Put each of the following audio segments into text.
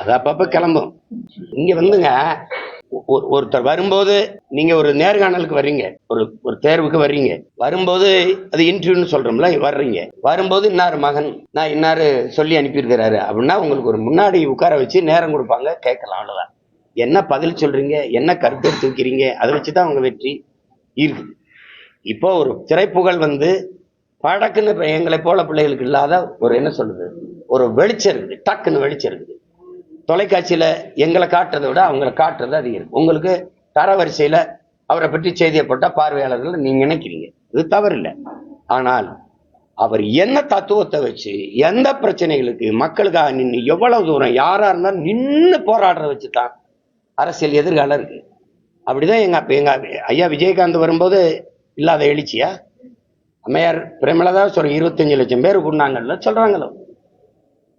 அது அப்பப்ப அப்பப்போ கிளம்பும். இங்க வந்துங்க ஒரு- ஒருத்தர் வரும்போது நீங்க ஒரு நேர்காணலுக்கு வர்றீங்க. ஒரு ஒரு தேர்வுக்கு வர்றீங்க. வரும்போது அது இன்டர்வியூன்னு சொல்றோம்ல வர்றீங்க. வரும்போது இன்னார் மகன் நான் இன்னார் சொல்லி அனுப்பியிருக்கிறாரு அப்படின்னா உங்களுக்கு ஒரு முன்னாடி உட்கார வச்சு நேரம் கொடுப்பாங்க கேட்கலாம் அவ்வளோதான் என்ன பதில் சொல்றீங்க என்ன கருத்து எடுத்து வைக்கிறீங்க அதை வச்சு தான் அவங்க வெற்றி இருக்குது இப்போ ஒரு திரைப்புகழ் வந்து படக்குன்னு இப்போ எங்களை போல பிள்ளைகளுக்கு இல்லாத ஒரு என்ன சொல்றது? ஒரு வெளிச்சம் இருக்குது. டக்குன்னு வெளிச்சம் இருக்குது. தொலைக்காட்சியில் எங்களை காட்டுறதை விட அவங்கள காட்டுறது அதிகம் இருக்கு. உங்களுக்கு தரவரிசையில் அவரை பற்றி செய்தியை போட்டால் பார்வையாளர்கள் நீங்கள் நினைக்கிறீங்க. இது தவறில்லை. ஆனால் அவர் என்ன தத்துவத்தை வச்சு எந்த பிரச்சனைகளுக்கு மக்களுக்காக நின்று எவ்வளவு தூரம் யாராக இருந்தாலும் நின்று போராடுறத வச்சு தான் அரசியல் எதிர்காலம் இருக்கு. அப்படிதான் எங்க அப்போ எங்க ஐயா விஜயகாந்த் வரும்போது இல்லாத எழுச்சியா? அம்மையார் பிரேமலதா சொல்ற இருபத்தஞ்சு லட்சம் பேர் கூடினாங்கல்ல சொல்றாங்களோ?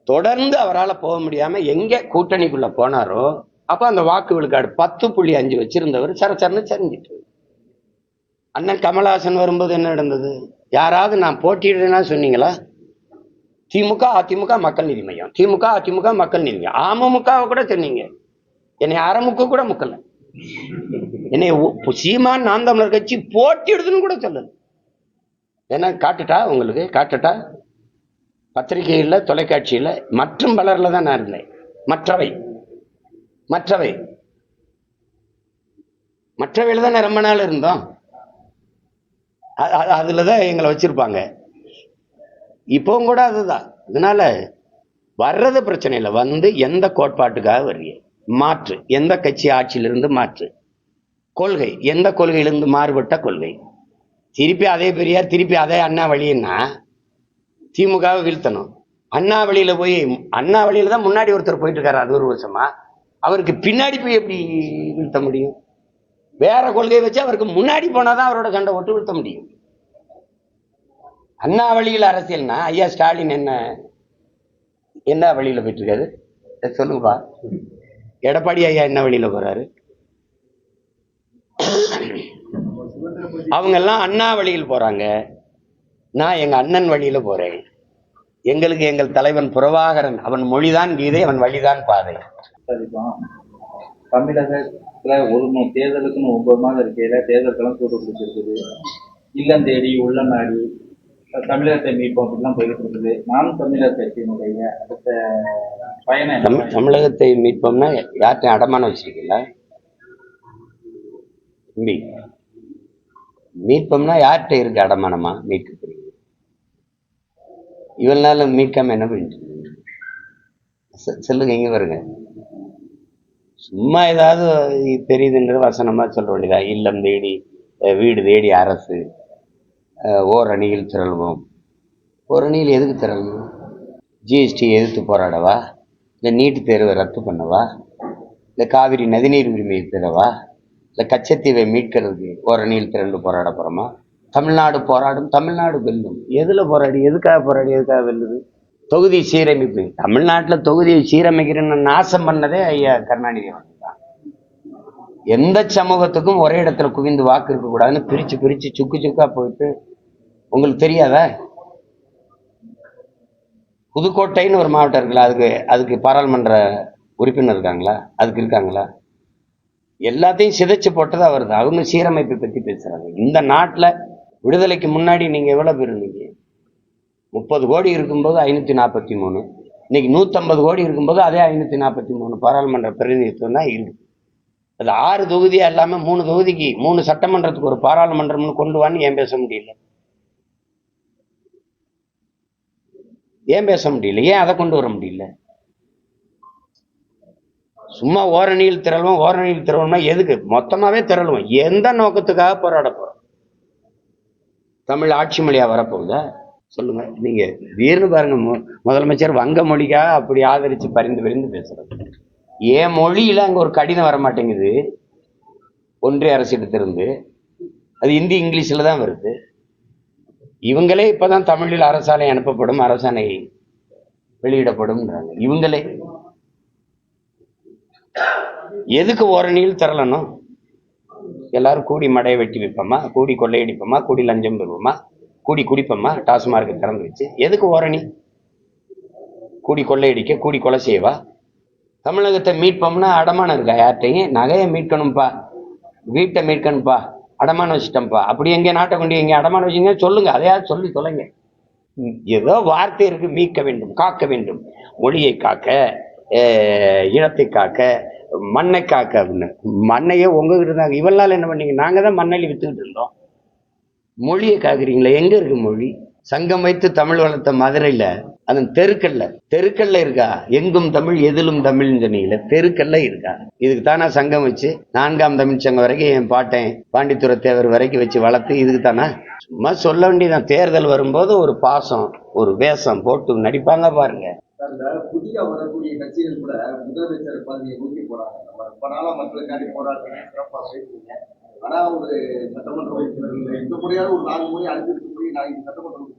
தொடர்ந்து அவரால் போக முடியாம எங்க கூட்டணிக்குள்ள போனாரோ அப்போ அந்த வாக்கு விழுக்காடு பத்து புள்ளி அஞ்சு வச்சிருந்தவர் சரச்சரன்னு சரிஞ்சிட்டு. அண்ணன் கமலஹாசன் வரும்போது என்ன நடந்தது? யாராவது நான் போட்டியிடுறேன்னா சொன்னீங்களா? திமுக அதிமுக மக்கள் நீதி மையம். திமுக அதிமுக மக்கள் நீதி மையம். அமமுகவை கூட சொன்னீங்க. என்னை அறமுக கூட முக்கல. என்னை சீமான் நான் தமிழர் கட்சி போட்டிடுதுன்னு கூட சொல்லலை. ஏன்னா காட்டுட்டா உங்களுக்கு காட்டுட்டா? பத்திரிகையில் தொலைக்காட்சியில் மற்றும் பலரில் தான் நான் இருந்தேன். மற்றவை. மற்றவை. மற்றவையில் தான் ரொம்ப நாள் இருந்தோம். அதில் தான் எங்களை வச்சுருப்பாங்க. இப்போவும் கூட அதுதான். இதனால் வர்றது பிரச்சனை இல்லை வந்து எந்த கோட்பாட்டுக்காக வர்றீங்க? மாற்று. எந்த கட்சி ஆட்சியிலிருந்து மாற்று? கொள்கை. எந்த கொள்கையிலிருந்து மாறுபட்ட கொள்கை? திருப்பி அதே பெரியார் திருப்பி அதே அண்ணா வழின்னா திமுகவை வீழ்த்தணும். அண்ணா வழியில போய் அண்ணா வழியில தான் முன்னாடி ஒருத்தர் போயிட்டு இருக்காரு அது ஒரு வருஷமா. அவருக்கு பின்னாடி போய் எப்படி வீழ்த்த முடியும்? வேற கொள்கையை வச்சு அவருக்கு முன்னாடி போனால் தான் அவரோட சண்டை ஓட்டு வீழ்த்த முடியும். அண்ணா வழியில் அரசியல்னா ஐயா ஸ்டாலின் என்ன என்ன வழியில் போயிட்டு இருக்காரு சொல்லுங்கப்பா. எடப்பாடி ஐயா என்ன வழியில போகிறாரு அவங்க எல்லாம் அண்ணா வழியில் போறாங்க. நான் எங்க அண்ணன் வழியில போறேன். எங்களுக்கு எங்கள் தலைவன் புறவாகரன் அவன் மொழிதான் கீதை அவன் வழிதான் பாதை. தமிழகத்துல ஒரு தேர்தலுக்குன்னு ஒன்பது மாதம் இருக்கையில தேர்தலுக்கெல்லாம் சூடு பிடிச்சிருக்குது இல்லம் தேடி உள்ள நாடி தமிழகத்தை மீட்போம் அப்படிலாம் போயிட்டு இருக்குது. நாம் தமிழர் கட்சியினுடைய அடுத்த பயணம்? தமிழ் தமிழகத்தை மீட்போம்னா யார்கிட்ட அடமானம் வச்சிருக்கீங்களா? தம்பி. மீட்போம்னா யார்கிட்ட இருக்கு அடமானமா? மீட்க போறீங்க இவ்வளவு நாள் மீட்காம என்ன பண்ணிட்டு சொல்லுங்க இங்க வருங்க சும்மா ஏதாவது தெரியுதுன்ற வசனமா சொல்ல வேண்டியதா? இல்லம் தேடி வீடு தேடி அரசு ஓர் அணியில் திரள்வோம். ஓர் அணியில் எதுக்கு திரள்வோம்? ஜிஎஸ்டி எதிர்த்து போராடவா? இல்லை நீட்டு தேர்வை ரத்து பண்ணவா? இல்லை காவிரி நதிநீர் உரிமையை பெறவா? இல்லை கச்சத்தீவை மீட்கிறதுக்கு ஒரு திரண்டு போராட போகிறோமா தமிழ்நாடு போராடும் தமிழ்நாடு வெல்லும். எதில் போராடி எதுக்காக போராடி எதுக்காக வெல்லுது? தொகுதி சீரமைப்பு. தமிழ்நாட்டில் தொகுதியை சீரமைக்கிறேன்னு நாசம் பண்ணதே ஐயா கருணாநிதி அவர்கள் தான். எந்த சமூகத்துக்கும் ஒரே இடத்துல குவிந்து வாக்கு இருக்கக்கூடாதுன்னு பிரித்து பிரித்து சுக்கு சுக்காக போயிட்டு உங்களுக்கு தெரியாதா? புதுக்கோட்டைன்னு ஒரு மாவட்டம் இருக்குல்ல அதுக்கு அதுக்கு பாராளுமன்ற உறுப்பினர் இருக்காங்களா? அதுக்கு இருக்காங்களா? எல்லாத்தையும் சிதைச்சு போட்டது அவர் தான் அவங்க சீரமைப்பை பற்றி பேசுகிறாங்க இந்த நாட்டில் விடுதலைக்கு முன்னாடி நீங்கள் எவ்வளோ பேர் இருந்தீங்க? முப்பது கோடி இருக்கும்போது ஐநூற்றி நாற்பத்தி மூணு. இன்னைக்கு நூற்றம்பது கோடி இருக்கும்போது அதே ஐநூற்றி நாற்பத்தி மூணு பாராளுமன்ற பிரதிநிதித்துவம் தான் இருக்குது அது ஆறு தொகுதியாக இல்லாமல் மூணு தொகுதிக்கு மூணு சட்டமன்றத்துக்கு ஒரு பாராளுமன்றம்னு கொண்டு வான்னு ஏன் பேச முடியல? ஏன் பேச முடியல? ஏன் அதை கொண்டு வர முடியல? சும்மா ஓரணியில் திரள்வோம் ஓரணியில் திரள்வோம்னா எதுக்கு? மொத்தமாகவே திரளுவோம். எந்த நோக்கத்துக்காக போராட போகிறோம் தமிழ் ஆட்சி மொழியா வரப்போகுதா? சொல்லுங்க. நீங்க வீர்னு பாருங்க. மு- முதலமைச்சர் வங்க மொழிக்காக அப்படி ஆதரிச்சு பரிந்து பரிந்து பேசுறது என் மொழியில அங்க ஒரு கடிதம் வர மாட்டேங்குது ஒன்றிய அரசிடத்திலிருந்து அது இந்தி இங்கிலீஷில் தான் வருது. இவங்களே இப்போதான் தமிழில் அரசாணை அனுப்பப்படும் அரசாணை வெளியிடப்படும்ன்றாங்க. இவங்களே எதுக்கு ஓரணியில் திரளணும் எல்லாரும் கூடி மடையை வெட்டி வைப்போமா? கூடி கொள்ளையடிப்போமா கூடி லஞ்சம் பெறுவோமா? கூடி குடிப்போமா? டாஸ்மார்க் திறந்து வச்சு. எதுக்கு ஓரணி கூடி கொள்ளையடிக்க கூடி கொலை செய்வா? தமிழகத்தை மீட்போம்னா அடமானம் இருக்கா யார்கிட்டையும்? நகையை மீட்கணும்ப்பா வீட்டை மீட்கணும்ப்பா அடமானம் வச்சுட்டோம்ப்பா அப்படி எங்கே நாட்டை கொண்டு எங்கே அடமானம் வச்சுங்க? சொல்லுங்க. அதையாவது சொல்லி தொலைங்க. ஏதோ வார்த்தை இருக்கு. மீட்க வேண்டும் காக்க வேண்டும். மொழியை காக்க இனத்தை காக்க மண்ணை காக்க அப்படின்னு மண்ணையே உங்ககிட்ட இருந்தாங்க. இவெல்லாம் நாள் என்ன பண்ணீங்க? நாங்க தான் மண்ணள்ளி வித்துக்கிட்டு இருந்தோம். மொழியை காக்குறீங்களா? எங்க இருக்கு மொழி? சங்கம் வைத்து தமிழ் வளர்த்த மதுரையில அதன் தெருக்கல்ல. தெருக்கல்ல இருக்கா? எங்கும் தமிழ் எதிலும் தமிழ்னு சொன்னீங்களே தெருக்கல்ல இருக்கா? இதுக்கு தானா சங்கம் வச்சு நான்காம் தமிழ் சங்கம் வரைக்கும் என் பாட்டேன் பாண்டித்துறை தேவர் வரைக்கும் வச்சு வளர்த்து இதுக்கு தானா? சும்மா சொல்ல வேண்டியதான் தேர்தல் வரும்போது ஒரு பாசம் ஒரு வேஷம் போட்டு நடிப்பாங்க பாருங்க. அந்த புதிய வரக்கூடிய கட்சிகள் கூட முதலமைச்சர் பதவியை நோக்கி போறாங்க. நம்ம ரொம்ப நாளா மக்களுக்காண்டி போராடுறீங்க சிறப்பா பேசுறீங்க ஆனா ஒரு சட்டமன்ற உறுப்பினர் இந்த முறையாவது ஒரு நாலு முறை அஞ்சு முறை நான் இந்த சட்டமன்ற உறுப்பினர்.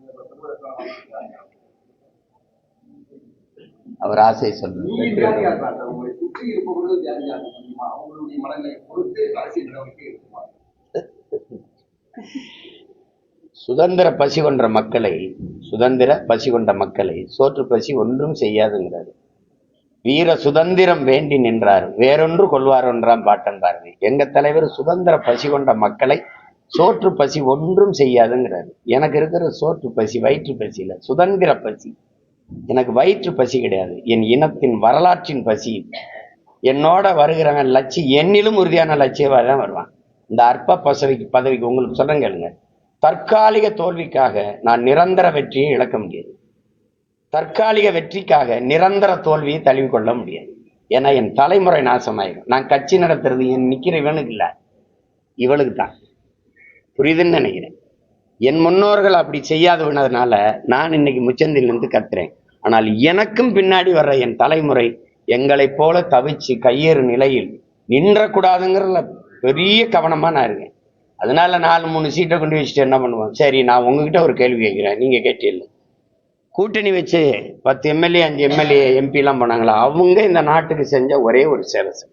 அவர் ஆசை சொல்லுங்க சுதந்திர பசி கொன்ற மக்களை சுதந்திர பசி கொண்ட மக்களை சோற்று பசி ஒன்றும் செய்யாதுங்கிறார். வீர சுதந்திரம் வேண்டி நின்றார். வேறொன்று கொள்வார் ஒன்றாம் பாட்டன் பாரதி எங்க தலைவர் சுதந்திர பசி கொண்ட மக்களை சோற்று பசி ஒன்றும் செய்யாதுங்கிறாரு. எனக்கு இருக்கிற சோற்று பசி வயிற்று பசி சுதந்திர பசி. எனக்கு வயிற்று பசி கிடையாது. என் இனத்தின் வரலாற்றின் பசி என்னோட வருகிறவன் லட்சி என்னிலும் உறுதியான லட்சியவாக தான் வருவான். இந்த அற்ப பசவிக்கு பதவிக்கு உங்களுக்கு சொல்றேன் கேளுங்க. தற்காலிக தோல்விக்காக நான் நிரந்தர வெற்றியை இழக்க முடியாது. தற்காலிக வெற்றிக்காக நிரந்தர தோல்வியை தழுவிக்கொள்ள முடியாது. ஏன்னா என் தலைமுறை நாசமாயிடும் நான் கட்சி நடத்துறது என் நிக்கிற இவனுக்கு இல்லை. இவளுக்கு தான். புரியுதுன்னு நினைக்கிறேன். என் முன்னோர்கள் அப்படி செய்யாதவனதுனால நான் இன்னைக்கு முச்சந்திலிருந்து கத்துறேன். ஆனால் எனக்கும் பின்னாடி வர்ற என் தலைமுறை எங்களைப் போல தவிச்சு கையேறு நிலையில் நின்றக்கூடாதுங்கிறதுல பெரிய கவனமா நான் இருக்கேன். அதனால நாலு மூணு சீட்டை கொண்டு வச்சுட்டு என்ன பண்ணுவோம்? சரி நான் உங்ககிட்ட ஒரு கேள்வி கேட்குறேன். நீங்க கேட்டீங்க கூட்டணி வச்சு பத்து எம்எல்ஏ அஞ்சு எம்எல்ஏ எம்பிலாம் போனாங்களா? அவங்க இந்த நாட்டுக்கு செஞ்ச ஒரே ஒரு சேவை சார்.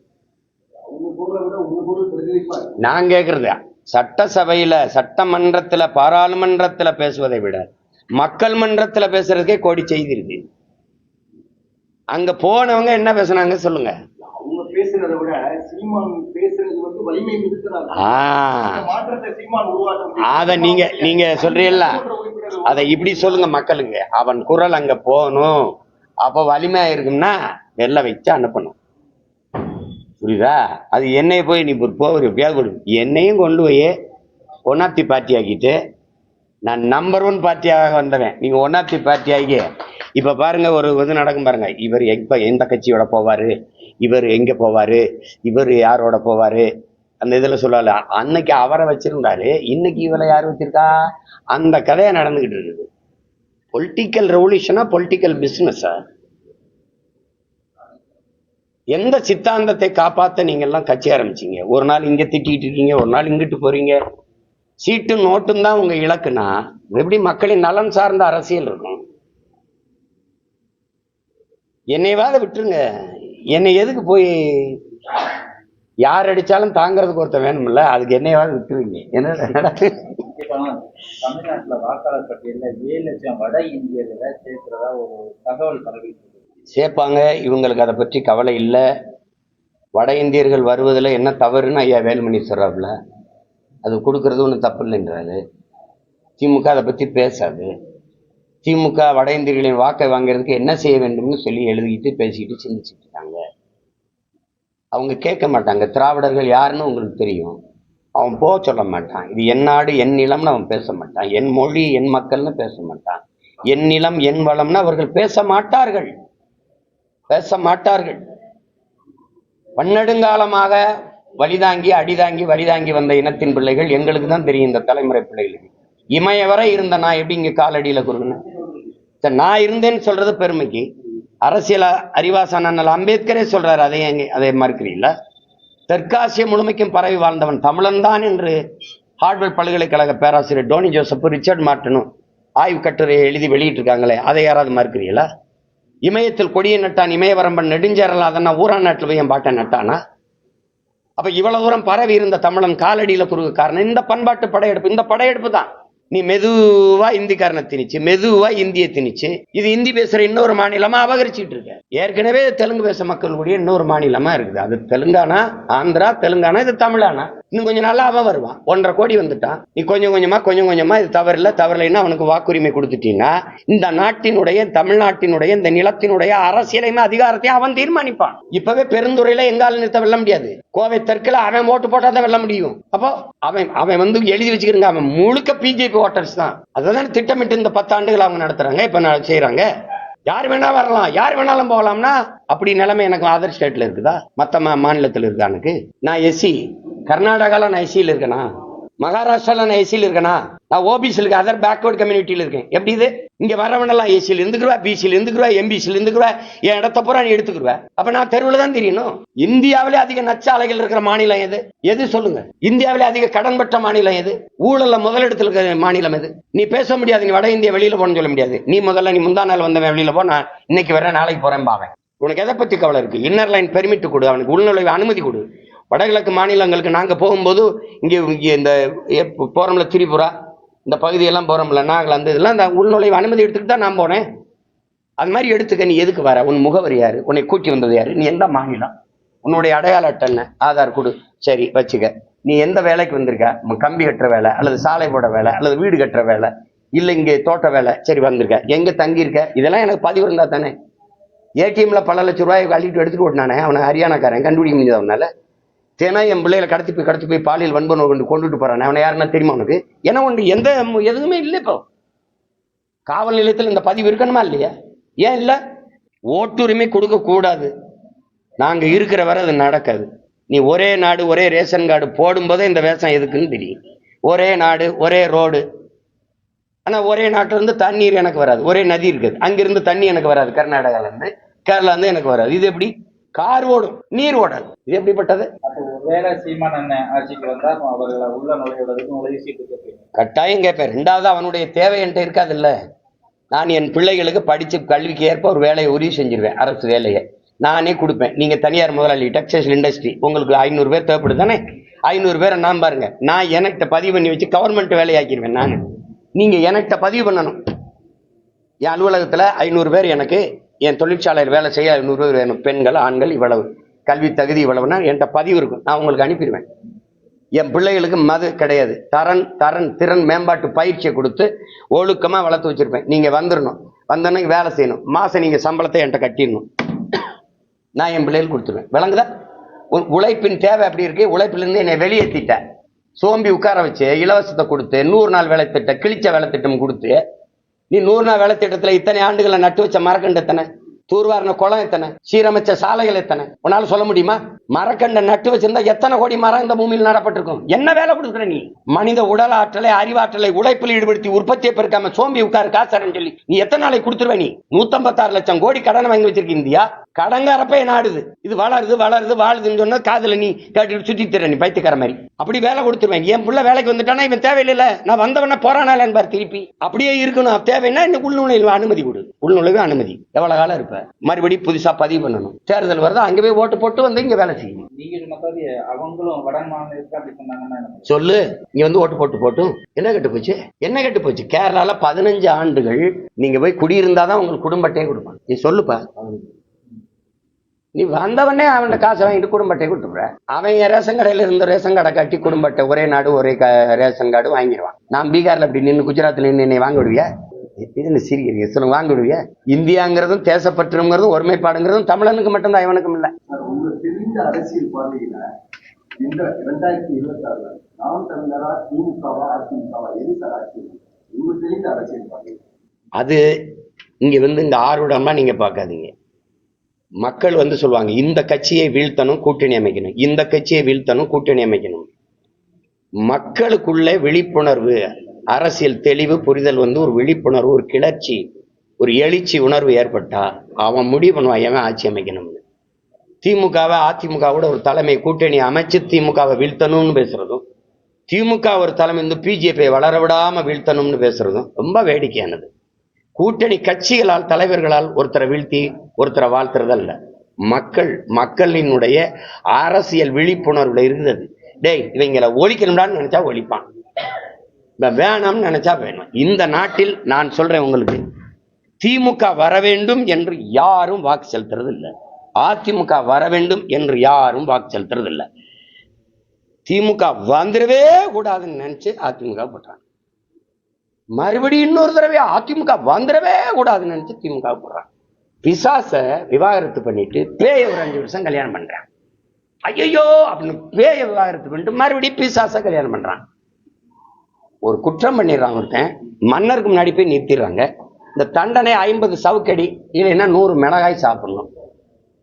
நான் கேட்கறது? சட்டசபையில் சட்டமன்றத்தில் பாராளுமன்றத்தில் பேசுவதை விட மக்கள் மன்றத்துல பேசுறதுக்கே கோடி செய்தி இருக்கு. அங்க போனவங்க என்ன பேசுனாங்க சொல்லுங்க. அவங்க பேசுறதை விட சீமான் பேச அத நீங்க நீங்க சொல்றீல்ல? அதை இப்படி சொல்லுங்க மக்களுங்க. அவன் குரல் அங்க போகணும். அப்ப வலிமையா இருக்கும்னா வெள்ள வச்சு அனுப்பணும். புரியுதா? அது என்னைய போய் நீ இப்போ ஒரு எப்படியாவது என்னையும் கொண்டு போய் ஒன்னாப்தி பார்ட்டி ஆக்கிட்டு நான் நம்பர் ஒன் பார்ட்டியாக வந்தவன். நீங்க ஒன்னாப்தி பார்ட்டி ஆகி இப்ப பாருங்க ஒரு இது நடக்கும் பாருங்க. இவர் எப்ப எந்த கட்சியோட போவாரு? இவர் எங்க போவாரு? இவர் யாரோட போவாரு? அந்த இதுல சொல்லல. அன்னைக்கு அவரை வச்சிருந்தாரு. இன்னைக்கு இவரை யார் வச்சிருக்கா? அந்த கதையை நடந்துகிட்டு இருக்குது. பொலிட்டிக்கல் ரெவல்யூஷனா பொலிட்டிக்கல் பிசினஸா எந்த சித்தாந்தத்தை காப்பாத்த நீங்க எல்லாம் கட்சி ஆரம்பிச்சீங்க? ஒரு நாள் இங்க திட்டிக்கிட்டு இருக்கீங்க ஒரு நாள் இங்கிட்டு போறீங்க. சீட்டும் நோட்டும் தான் உங்க இலக்குனா எப்படி மக்களின் நலன் சார்ந்த அரசியல் இருக்கும்? என்னையவாத விட்டுருங்க. என்னை எதுக்கு போய் யார் அடிச்சாலும் தாங்கிறதுக்கு ஒருத்தன் வேணும்ல அதுக்கு என்னையவாத விட்டுருவீங்க என்ன? தமிழ்நாட்டுல வாக்காளர் பட்டியல்ல ஏழு லட்சம் வட இந்தியர்களை சேர்க்கிறதா ஒரு தகவல் இருக்கு சேர்ப்பாங்க. இவங்களுக்கு அதை பற்றி கவலை இல்லை. வட இந்தியர்கள் வருவதில் என்ன தவறுன்னு ஐயா வேலுமணி சொல்கிறாப்புல அது கொடுக்கறது ஒன்றும் தப்பு இல்லைன்றாரு. திமுக அதை பற்றி பேசாது. திமுக வட இந்தியர்களின் வாக்கை வாங்குறதுக்கு என்ன செய்ய வேண்டும்னு சொல்லி எழுதிக்கிட்டு பேசிக்கிட்டு சிந்திச்சுட்டு இருக்காங்க. அவங்க கேட்க மாட்டாங்க. திராவிடர்கள் யாருன்னு உங்களுக்கு தெரியும். அவன் போக சொல்ல மாட்டான். இது என் நாடு என் நிலம்னு அவன் பேச மாட்டான். என் மொழி என் மக்கள்னு பேச மாட்டான். என் நிலம் என் வளம்னு அவர்கள் பேச மாட்டார்கள். பேச மாட்டார்கள். பன்னெடுங்காலமாக வழிதாங்கி அடிதாங்கி வழிதாங்கி வந்த இனத்தின் பிள்ளைகள் எங்களுக்கு தான் தெரியும் இந்த தலைமுறை பிள்ளைகளுக்கு இமய வரை இருந்த நான் எப்படி இங்கே காலடியில் குறுகினேன்? சரி, நான் இருந்தேன்னு சொல்றது பெருமைக்கு. அரசியல் அறிவாசன் அம்பேத்கரே சொல்றாரு அதை எங்க அதை மறுக்கிறீங்களா தெற்காசிய முழுமைக்கும் பரவி வாழ்ந்தவன் தமிழன் தான் என்று ஹார்ட்வெல் பல்கலைக்கழக பேராசிரியர் டோனி ஜோசப் ரிச்சர்ட் மார்ட்டனும் ஆய்வு கட்டுரையை எழுதி வெளியிட்டிருக்காங்களே அதை யாராவது மறுக்கிறீங்களா இமயத்தில் கொடியை நட்டான் இமயவரம்பன் நெடுஞ்சேரலாதன்னா ஊரா நாட்டில் போய் என் பாட்டை நட்டானா? அப்ப இவ்வளவு தூரம் பரவி இருந்த தமிழன் காலடியில் குறுக காரணம் இந்த பண்பாட்டு படையெடுப்பு இந்த படையெடுப்பு தான். நீ மெதுவா இந்திக்காரனை திணிச்சு மெதுவா இந்திய திணிச்சு இது இந்தி பேசுற இன்னொரு மாநிலமா அபகரிச்சுட்டு இருக்க. ஏற்கனவே தெலுங்கு பேச மக்களுடைய இன்னொரு மாநிலமா இருக்குது. அது தெலுங்கானா ஆந்திரா தெலுங்கானா இது தமிழானா? இன்னும் கொஞ்சம் நாள்ல அவன் வருவான்? ஒன்றரை கோடி வந்துட்டான். நீ கொஞ்சம் கொஞ்சமா கொஞ்சம் கொஞ்சமா இது தவறில்ல தவறில்லைன்னா அவனுக்கு வாக்குரிமை கொடுத்துட்டீங்கன்னா இந்த நாட்டினுடைய தமிழ்நாட்டினுடைய இந்த நிலத்தினுடைய அரசியலையுமே அதிகாரத்தையும் அவன் தீர்மானிப்பான். இப்பவே பெருந்துறையில எங்கால நிறுத்த வெல்ல முடியாது. கோவை தெற்குல அவன் ஓட்டு போட்டா தான் வெல்ல முடியும். அப்போ அவன் அவன் வந்து எழுதி வச்சுக்கிறங்க அவன் முழுக்க பிஜேபி ஓட்டர்ஸ் தான். அதுதான் திட்டமிட்டு இந்த பத்தாண்டுகள் அவங்க நடத்துறாங்க. இப்ப நான் செய்யறாங்க யார் வேணா வரலாம் யார் வேணாலும் போகலாம்னா அப்படி நிலைமை எனக்கு அதர் ஸ்டேட்ல இருக்குதா? மற்ற மாநிலத்தில் இருக்கா எனக்கு? நான் எஸ்சி கர்நாடகாவில் நான் எஸ்சியில் இருக்கேனா? மகாராஷ்டிராவில் நான் எஸ்சியில் இருக்கேனா? நான் ஓபிசியில் இருக்கேன் அதர் பேக்வர்ட் கம்யூனிட்டியில் இருக்கேன். எப்படி இது? இங்கே வரவனெல்லாம் ஏசியில் இருந்துக்குருவா பிசியில் இருந்துக்குருவா எம்பிசியில் இருந்துக்குருவா என் இடத்த பூரா நீ எடுத்துக்குருவ. அப்போ நான் தெருவில் தான் தெரியணும். இந்தியாவிலே அதிக நச்சாலைகள் இருக்கிற மாநிலம் எது? எது சொல்லுங்க? இந்தியாவிலே அதிக கடன் பெற்ற மாநிலம் எது? ஊழலில் முதலிடத்தில் இருக்கிற மாநிலம் எது? நீ பேச முடியாது நீ வட இந்தியா வெளியில் போகணும்னு சொல்ல முடியாது. நீ முதல்ல நீ முந்தா நாள் வந்தவன் வெளியில் போ நான் இன்னைக்கு வரேன் நாளைக்கு போகிறேன் பாவேன். உனக்கு எதை பற்றி கவலை இருக்குது இன்னர் லைன் பெர்மிட் கொடு அவனுக்கு உள்நுழைவு அனுமதி கொடு. வடகிழக்கு மாநிலங்களுக்கு நாங்கள் போகும்போது இங்கே இங்கே இந்த போகிறோம்ல திரிபுரா? இந்த பகுதியெல்லாம் போகிறோம்ல நாங்கள் அந்த இதெல்லாம் இந்த உள்நுழைவு அனுமதி எடுத்துகிட்டு தான் நான் போனேன். அது மாதிரி எடுத்துக்க நீ எதுக்கு வர? உன் முகவரி யார்? உன்னை கூட்டி வந்தது யார்? நீ எந்த மாநிலம்? உன்னுடைய அடையாள அட்டை என்ன? ஆதார் கொடு. சரி வச்சுக்க. நீ எந்த வேலைக்கு வந்திருக்க? கம்பி கட்டுற வேலை அல்லது சாலை போட வேலை அல்லது வீடு கட்டுற வேலை இல்லை இங்கே தோட்ட வேலை சரி வந்திருக்க. எங்கே தங்கியிருக்க? இதெல்லாம் எனக்கு பதிவு இருந்தால் தானே. ஏடிஎம்ல பல லட்சம் ரூபாய் அள்ளிட்டு எடுத்துட்டு ஓட்டினானே அவனை ஹரியானாக்காரன் கண்டுபிடிக்க முடியாது அவனால தினம் என் பிள்ளைகளை கடத்தி போய் கடத்தி போய் பாலியல் வன்புணர்வு கொண்டு கொண்டுட்டு போறான். அவனை யாருன்னா தெரியுமா உனக்கு? ஏன்னா ஒன்று எந்த எதுவுமே இல்லை இப்போ. காவல் நிலையத்தில் இந்த பதிவு இருக்கணுமா இல்லையா? ஏன் இல்லை? ஓட்டுரிமை கொடுக்கக்கூடாது. நாங்கள் இருக்கிற வரை அது நடக்காது. நீ ஒரே நாடு ஒரே ரேஷன் கார்டு போடும்போதே இந்த வேஷம் எதுக்குன்னு தெரியும். ஒரே நாடு ஒரே ரோடு. ஆனால் ஒரே நாட்டிலேருந்து தண்ணீர் எனக்கு வராது. ஒரே நதி இருக்குது. அங்கேருந்து தண்ணி எனக்கு வராது. கர்நாடகாலேருந்து கேரளாலேருந்து எனக்கு வராது. இது எப்படி? கார் ஓடும் நீர் ஓடாது. இது எப்படிப்பட்டது? ஒருவேளை சீமான் அண்ணன் ஆட்சிக்கு வந்தா அவர்களை உள்ள நுழைவதற்கு நுழைவு சீட்டு கேட்பீங்க கட்டாயம் கேட்பேன். ரெண்டாவது அவனுடைய தேவை என்கிட்ட இருக்காதுல்ல. நான் என் பிள்ளைகளுக்கு படிச்சு கல்விக்கு ஏற்ப ஒரு வேலையை உறுதி செஞ்சிருவேன் அரசு வேலையை. நானே கொடுப்பேன். நீங்க தனியார் முதலாளி டெக்ஸ்டைல் இண்டஸ்ட்ரி உங்களுக்கு ஐநூறு பேர் தேவைப்படுது தானே? ஐநூறு பேரை நான் பாருங்க. நான் எனக்கிட்ட பதிவு பண்ணி வச்சு கவர்மெண்ட் வேலையாக்கிடுவேன் நான். நீங்க எனக்கிட்ட பதிவு பண்ணணும். என் அலுவலகத்துல ஐநூறு பேர் எனக்கு என் தொழிற்சாலையில் வேலை செய்ய நூறு பேர் வேணும். பெண்கள் ஆண்கள் இவ்வளவு. கல்வி தகுதி இவ்வளவுனா என்கிட்ட பதிவு இருக்கும். நான் உங்களுக்கு அனுப்பிடுவேன். என் பிள்ளைகளுக்கு மது கிடையாது. தரன் தரன் திறன் மேம்பாட்டு பயிற்சியை கொடுத்து ஒழுக்கமாக வளர்த்து வச்சுருப்பேன். நீங்கள் வந்துடணும் வந்தோன்னே வேலை செய்யணும். மாதம் நீங்கள் சம்பளத்தை என்கிட்ட கட்டிடணும். நான் என் பிள்ளைகளுக்கு கொடுத்துருவேன். விளங்குதா? உ- உழைப்பின் தேவை அப்படி இருக்கு. உழைப்பிலிருந்து என்னை வெளியேற்றிட்டேன் சோம்பி உட்கார வச்சு இலவசத்தை கொடுத்து நூறு நாள் வேலை திட்டம் கிழிச்ச வேலை திட்டம் கொடுத்து நீ நூறு நாள் வேலை திட்டத்துல இத்தனை ஆண்டுகளை நட்டு வச்ச மரக்கண்டு எத்தனை? தூர்வாரின குளம் எத்தனை? சீரமைச்ச சாலைகள் எத்தனை? உன்னால சொல்ல முடியுமா? மரக்கண்டை நட்டு வச்சிருந்தா எத்தனை கோடி மரம் இந்த பூமியில் நடப்பட்டிருக்கும்? என்ன வேலை கொடுக்குற நீ? மனித உடல் ஆற்றலை அறிவாற்றலை உழைப்பில் ஈடுபடுத்தி உற்பத்தியை பெருக்காம சோம்பி உட்காரு காசு சொல்லி. நீ எத்தனை நாளைக்கு கொடுத்துருவே நீ? நூத்தம்பத்தாறு லட்சம் கோடி கடனை வாங்கி வச்சிருக்க இந்தியா. கடங்காரப்பே நாடுது இது வளருது வளருது வாழுதுன்னு சொன்னா காதுல நீ கேட்டுட்டு சுத்தி தர நீ பைத்தியக்கார மாதிரி. அப்படி வேலை கொடுத்துருவேன். என் புள்ள வேலைக்கு வந்துட்டானா இவன் தேவையில்லைல. நான் வந்தவன போறானால என்பார் திருப்பி. அப்படியே இருக்கணும். தேவைன்னா இந்த உள்நுழைவு அனுமதி கொடு. உள்நுழைவு அனுமதி. எவ்வளவு காலம் இருப்ப? மறுபடியும் புதுசா பதிவு பண்ணணும். தேர்தல் வருது? அங்கே போய் ஓட்டு போட்டு வந்து இங்க வேலை பண்ணுவீங்க? சொல்லு. நீ வந்து ஓட்டு போட்டு போட்டும் என்ன கெட்டு போச்சு? என்ன கெட்டு போச்சு? கேரளால பதினஞ்சு ஆண்டுகள் நீங்க போய் குடியிருந்தாதான் உங்களுக்கு குடும்பத்தையே கொடுப்பான் நீ சொல்லுப்பா. நீ வந்தவனே அவன் காசை வாங்கிட்டு குடும்பத்தை கொடுத்துடுற அவன் ரேஷன் கடையில இருந்த ரேஷன் கடை கட்டி குடும்பத்தை ஒரே நாடு ஒரே ரேஷன் கார்டு வாங்கிடுவான். நான் பீகார்ல அப்படி நின்று குஜராத்ல நின்று என்னை வாங்க விடுவியா என்ன சிரிக்கிறீங்க? சொல்லுங்க வாங்க விடுவியா இந்தியாங்கிறதும் தேசப்பற்றுங்கிறதும் ஒருமைப்பாடுங்கிறதும் தமிழனுக்கு மட்டும்தான் இவனுக்கும் இல்லை. தெரிந்த அரசியல் பார்வையில இந்த ரெண்டாயிரத்தி இருபத்தி ஆறுல நாம் தமிழரா திமுகவா அதிமுகவா எது சார் ஆட்சி? உங்களுக்கு தெரிந்த அரசியல் பார்வை? அது இங்க வந்து இந்த ஆர்வடமா நீங்க பார்க்காதீங்க. மக்கள் வந்து சொல்லுவாங்க இந்த கட்சியை வீழ்த்தணும் கூட்டணி அமைக்கணும். இந்த கட்சியை வீழ்த்தணும் கூட்டணி அமைக்கணும். மக்களுக்குள்ளே விழிப்புணர்வு அரசியல் தெளிவு புரிதல் வந்து ஒரு விழிப்புணர்வு ஒரு கிளர்ச்சி ஒரு எழுச்சி உணர்வு ஏற்பட்டா அவன் முடிவு பண்ணுவான் எவன் ஆட்சி அமைக்கணும்னு. திமுகவை அதிமுகவோட ஒரு தலைமை கூட்டணி அமைச்சு திமுகவை வீழ்த்தணும்னு பேசுறதும் திமுக ஒரு தலைமை இந்த பிஜேபியை வளர விடாம வீழ்த்தணும்னு பேசுறதும் ரொம்ப வேடிக்கையானது. கூட்டணி கட்சிகளால் தலைவர்களால் ஒருத்தரை வீழ்த்தி ஒருத்தரை வாழ்த்துறதல்ல. மக்கள் மக்களினுடைய அரசியல் விழிப்புணர்வுல இருந்தது. டேய் இவங்களை ஒழிக்கணும்டான்னு நினைச்சா ஒழிப்பான். இப்ப வேணாம்னு நினைச்சா வேணும். இந்த நாட்டில் நான் சொல்றேன் உங்களுக்கு திமுக வர வேண்டும் என்று யாரும் வாக்கு செலுத்துறது இல்லை அதிமுக வர வேண்டும் என்று யாரும் வாக்கு செலுத்துறது இல்லை திமுக வந்துடவே கூடாதுன்னு நினைச்சு அதிமுக போட்டாங்க. மறுபடியும் இன்னொரு தடவை அதிமுக வந்துடவே கூடாதுன்னு நினச்சி திமுக போடுறான் பிசாச விவாகரத்து பண்ணிட்டு பேய ஒரு அஞ்சு வருஷம் கல்யாணம் பண்றான் ஐயோ அப்படின்னு பேய விவாகரத்து பண்ணிட்டு மறுபடியும் பிசாச கல்யாணம் பண்றான் ஒரு குற்றம் பண்ணிடுறான் ஒருத்தன். மன்னருக்கு முன்னாடி போய் நிறுத்திடுறாங்க. இந்த தண்டனை ஐம்பது சவுக்கடி இல்லைன்னா நூறு மிளகாய் சாப்பிடணும்.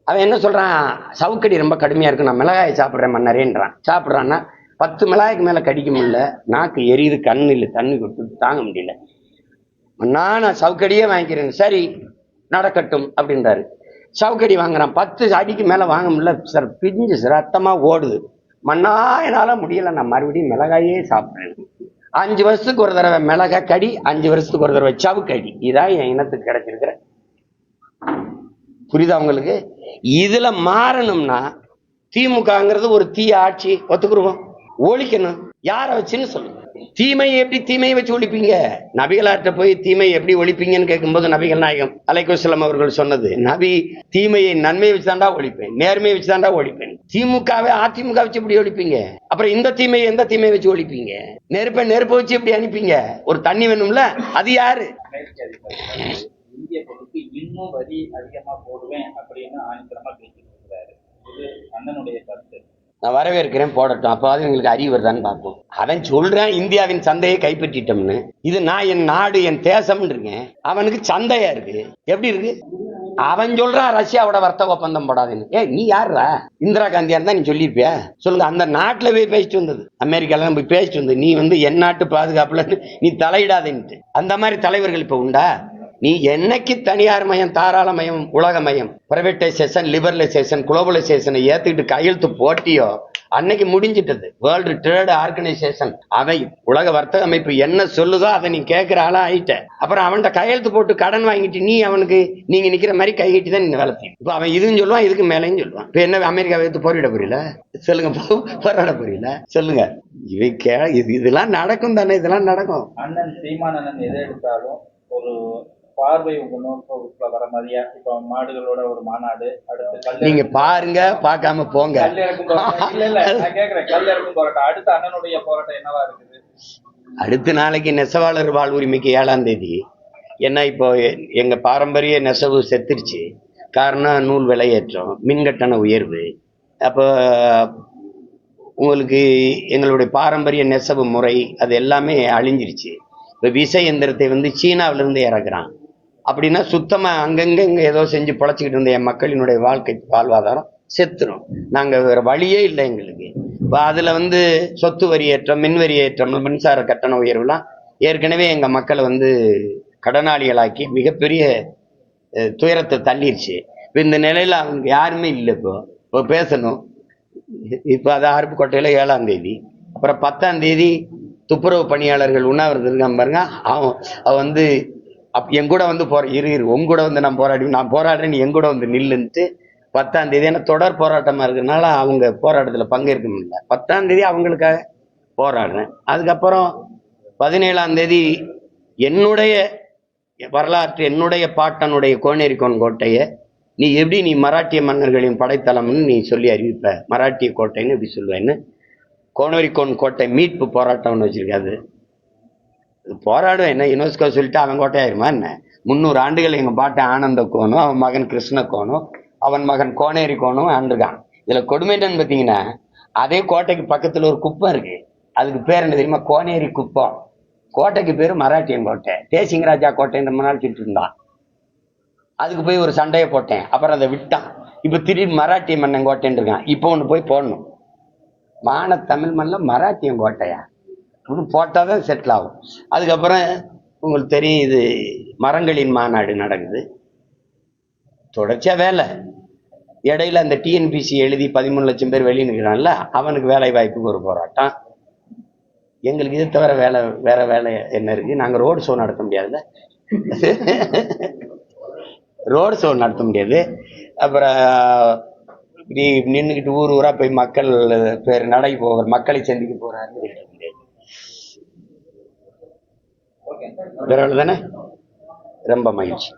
அவன் என்ன சொல்றான்? சவுக்கடி ரொம்ப கடுமையா இருக்கு நான் மிளகாய் சாப்பிட்றேன் மன்னரேன்றான். சாப்பிட்றான்னா பத்து மிளகாய்க்கு மேல கடிக்க முடியல. நாக்கு எரியுது கண்ணு இல்லை தண்ணி கொடுத்து தாங்க முடியல. அண்ணா நான் சவுக்கடியே வாங்கிக்கிறேன். சரி நடக்கட்டும் அப்படின்றாரு. சவுக்கடி வாங்குறான். பத்து அடிக்கு மேல வாங்க முடியல. சார் பிஞ்சு ரத்தமா ஓடுது. மண்ணா என்னால முடியல. நான் மறுபடியும் மிளகாயே சாப்பிட்றேன். அஞ்சு வருஷத்துக்கு ஒரு தடவை மிளகாய் கடி அஞ்சு வருஷத்துக்கு ஒரு தடவை சவுக்கடி இதான் என் இனத்துக்கு கிடைச்சிருக்கிற புரியுதா உங்களுக்கு? இதுல மாறணும்னா திமுகங்கிறது ஒரு தீய ஆட்சி. ஒத்துக்குருவோம். ஒழிக்கணும். யாரை வச்சுன்னு சொல்லுங்க தீமையை எப்படி தீமையை வச்சு ஒழிப்பீங்க? நபிகளாற்ற போய் தீமையை எப்படி ஒழிப்பீங்கன்னு கேட்கும்போது நபிகள் நாயகம் அலைக்குசலம் அவர்கள் சொன்னது நபி தீமையை நன்மையை வச்சு தாண்டா ஒழிப்பேன் நேர்மையை வச்சு தாண்டா ஒழிப்பேன். திமுகவை அதிமுக வச்சு எப்படி ஒழிப்பீங்க? அப்புறம் இந்த தீமையை எந்த தீமையை வச்சு ஒழிப்பீங்க? நெருப்பை நெருப்பை வச்சு எப்படி அனுப்பீங்க ஒரு தண்ணி வேணும்ல அது யாரு? இந்திய பொருளுக்கு இன்னும் வரி அதிகமா போடுவேன் அப்படின்னு ஆணித்தரமா பேசிட்டு இருக்கிறாரு. இது அண்ணனுடைய கருத்து. நான் வரவேற்கிறேன் போடட்டும். அப்போது எங்களுக்கு அறிவு வருதான்னு பார்ப்போம். அவன் சொல்றேன் இந்தியாவின் சந்தையை கைப்பற்றிட்டோம்னு. இது நான் என் நாடு என் தேசம்னு இருக்கேன். அவனுக்கு சந்தையா இருக்கு. எப்படி இருக்கு? அவன் சொல்றான் ரஷ்யாவோட வர்த்தக ஒப்பந்தம் போடாதுன்னு. ஏ நீ யாருடா இந்திரா காந்தியா இருந்தா நீ சொல்லியிருப்பியா? சொல்லுங்க அந்த நாட்டுல போய் பேசிட்டு வந்தது. அமெரிக்கால போய் பேசிட்டு வந்தது. நீ வந்து என் நாட்டு பாதுகாப்புல நீ தலையிடாதேன்ட்டு. அந்த மாதிரி தலைவர்கள் இப்ப உண்டா? நீ என்னைக்கு தனியார் மயம் தாராளமயம் உலகமயம் பிரைவேட்டைசேஷன் லிபரலைசேஷன் குளோபலைசேஷனை ஏத்துக்கிட்டு கையெழுத்து போட்டியோ அன்னைக்கு முடிஞ்சிட்டது. வேர்ல்டு ட்ரேடு ஆர்கனைசேஷன் அவை உலக வர்த்தக அமைப்பு என்ன சொல்லுதோ அதை நீ கேட்கிற ஆளா ஆயிட்ட. அப்புறம் அவன்கிட்ட கையெழுத்து போட்டு கடன் வாங்கிட்டு நீ அவனுக்கு நீங்க நிக்கிற மாதிரி கைகிட்டு தான் நீ வளர்த்தி இப்போ அவன் இதுன்னு சொல்லுவான் இதுக்கு மேலேயும் சொல்லுவான். இப்போ என்ன அமெரிக்கா எடுத்து போரிட புரியல சொல்லுங்க போராட புரியல சொல்லுங்க. இவை கே இது இதெல்லாம் நடக்கும் தானே இதெல்லாம் நடக்கும். அண்ணன் சீமானந்தன் எதை எடுத்தாலும் ஒரு பார்வை உங்க நோக்கத்துல வர மாதிரியா? இப்ப மாடுகளோட ஒரு மாநாடு அடுத்து நீங்க பாருங்க பார்க்காம போங்க. கல் இறக்கும் போராட்டம். இல்ல இல்ல நான் கேக்குறேன் கல் இறக்கும் போராட்டம். அடுத்து அண்ணனுடைய போராட்டம் என்னவா இருக்குது? அடுத்த நாளைக்கு நெசவாளர் வாழ்வுரிமைக்கு ஏழாம் தேதி. ஏன்னா இப்போ எங்க பாரம்பரிய நெசவு செத்துருச்சு. காரணம் நூல் விலையேற்றம் மின்கட்டண உயர்வு. அப்போ உங்களுக்கு எங்களுடைய பாரம்பரிய நெசவு முறை அது எல்லாமே அழிஞ்சிருச்சு. இப்போ விசை எந்திரத்தை வந்து சீனாவுல இருந்து இறக்குறான். அப்படின்னா சுத்தமாக அங்கங்கே இங்கே ஏதோ செஞ்சு பொழைச்சிக்கிட்டு இருந்த என் மக்களினுடைய வாழ்க்கை வாழ்வாதாரம் செத்துரும். நாங்கள் வேறு வழியே இல்லை எங்களுக்கு. இப்போ அதில் வந்து சொத்து வரி ஏற்றம் மின் வரி ஏற்றம் மின்சார கட்டண உயர்வுலாம் ஏற்கனவே எங்கள் மக்களை வந்து கடனாளிகளாக்கி மிகப்பெரிய துயரத்தை தள்ளிருச்சு. இப்போ இந்த நிலையில் அவங்க யாருமே இல்லை இப்போ. இப்போ பேசணும். இப்போ அது அருப்புக்கோட்டையில் ஏழாம் தேதி. அப்புறம் பத்தாம் தேதி துப்புரவு பணியாளர்கள் உண்ணாவிரதம் இருக்கான் பாருங்க. அவன் அவன் வந்து அப் என் கூட வந்து போற இரு இரு உங்க கூட வந்து நான் போராடி நான் போராடுறேன் நீ என் கூட வந்து நில்லுன்ட்டு பத்தாம் தேதி ஏன்னா தொடர் போராட்டமா இருக்கிறதுனால அவங்க போராட்டத்தில் பங்கேற்க முடியல. பத்தாம் தேதி அவங்களுக்காக போராடுறேன். அதுக்கப்புறம் பதினேழாம் தேதி என்னுடைய வரலாற்று என்னுடைய பாட்டனுடைய கோனேரிக்கோன் கோட்டையை நீ எப்படி நீ மராட்டிய மன்னர்களின் படைத்தளம்னு நீ சொல்லி அறிவிப்ப. மராட்டிய கோட்டைன்னு எப்படி சொல்லுவேன்னு கோனேரிக்கோன் கோட்டை மீட்பு போராட்டம் ஒன்று வச்சிருக்காது போராடும் என்ன யுனெஸ்கோ சொல்லிட்டு அவன் கோட்டையாயிருமா என்ன? முந்நூறு ஆண்டுகள் எங்க பாட்டன் ஆனந்த கோணும் அவன் மகன் கிருஷ்ண கோணும் அவன் மகன் கோனேரி கோணும் ஆண்டுருக்கான் இதுல கொடுமை என்னன்னு பார்த்தீங்கன்னா அதே கோட்டைக்கு பக்கத்துல ஒரு குப்பம் இருக்கு. அதுக்கு பேர் என்ன தெரியுமா? கோனேரி குப்பம். கோட்டைக்கு பேர் மராட்டியன் கோட்டை. தேசிங்கராஜா கோட்டைன்னு ரொம்ப நாள் சொல்லிட்டு இருந்தான் அதுக்கு போய் ஒரு சண்டையை போட்டேன். அப்புறம் அதை விட்டான். இப்போ திரும்பி மராட்டிய மன்னன் கோட்டைன்னு இருக்கான். இப்போ ஒன்று போய் போடணும். மான தமிழ் மண்ணில் மராட்டியம் கோட்டையா? அப்படின்னு போட்டால் தான் செட்டில் ஆகும். அதுக்கப்புறம் உங்களுக்கு தெரியும் இது மரங்களின் மாநாடு நடக்குது. தொடர்ச்சியாக வேலை. இடையில அந்த டிஎன்பிசி எழுதி பதிமூணு லட்சம் பேர் வெளியே நிற்கிறான்ல அவனுக்கு வேலை வாய்ப்புக்கு ஒரு போராட்டம். எங்களுக்கு இதை தவிர வேலை வேற வேலை என்ன இருக்கு? நாங்கள் ரோடு ஷோ நடத்த முடியாதுல்ல. ரோடு ஷோ நடத்த முடியாது. அப்புறம் இப்படி நின்றுக்கிட்டு ஊர் ஊராக போய் மக்கள் பேர் நடை போகிற மக்களை சந்திக்க போறாரு வேற தானே? ரொம்ப மகிழ்ச்சி.